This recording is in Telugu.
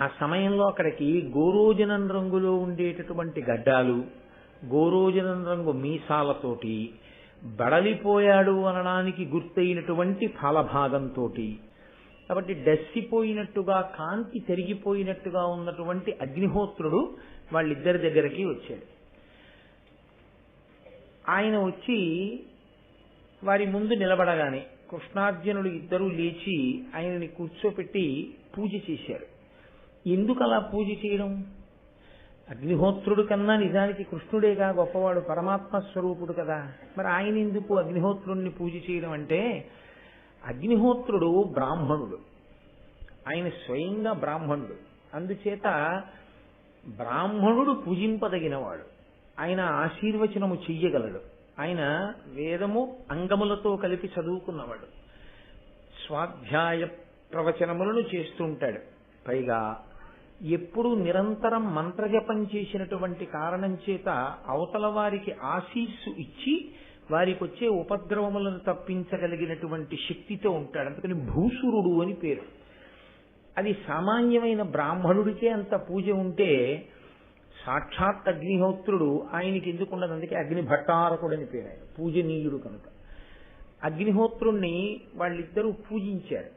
ఆ సమయంలో అక్కడికి గోరోజనం రంగులో ఉండేటటువంటి గడ్డాలు గోరోజనం రంగు మీసాలతోటి బడలిపోయాడు అనడానికి గుర్తయినటువంటి ఫలభాగంతో కాబట్టి డస్సిపోయినట్టుగా కాంతి తెరిగిపోయినట్టుగా ఉన్నటువంటి అగ్నిహోత్రుడు వాళ్ళిద్దరి దగ్గరికి వచ్చాడు. ఆయన వచ్చి వారి ముందు నిలబడగానే కృష్ణార్జునుడు ఇద్దరూ లేచి ఆయనని కూర్చోపెట్టి పూజ చేశారు. ఎందుకు అలా పూజ చేయడం? అగ్నిహోత్రుడు కన్నా నిజానికి కృష్ణుడేగా గొప్పవాడు పరమాత్మ స్వరూపుడు కదా. మరి ఆయన ఎందుకు అగ్నిహోత్రుడిని పూజ చేయడం అంటే అగ్నిహోత్రుడు బ్రాహ్మణుడు. ఆయన స్వయంగా బ్రాహ్మణుడు. అందుచేత బ్రాహ్మణుడు పూజింపదగినవాడు. ఆయన ఆశీర్వచనము చెయ్యగలడు. ఆయన వేదము అంగములతో కలిపి చదువుకున్నవాడు. స్వాధ్యాయ ప్రవచనములను చేస్తుంటాడు పైగా ఎప్పుడు నిరంతరం మంత్రజపం చేసినటువంటి కారణం చేత అవతల వారికి ఆశీస్సు ఇచ్చి వారికి వచ్చే ఉపద్రవములను తప్పించగలిగినటువంటి శక్తితో ఉంటాడు. అందుకని భూసురుడు అని పేరు. అది సామాన్యమైన బ్రాహ్మణుడికే అంత పూజ ఉంటే సాక్షాత్ అగ్నిహోత్రుడు ఆయనకి ఎందుకున్నది అందుకే అగ్ని భట్టారకుడు అని పేరు ఆయన. పూజనీయుడు కనుక. అగ్నిహోత్రుణ్ణి వాళ్ళిద్దరూ పూజించారు.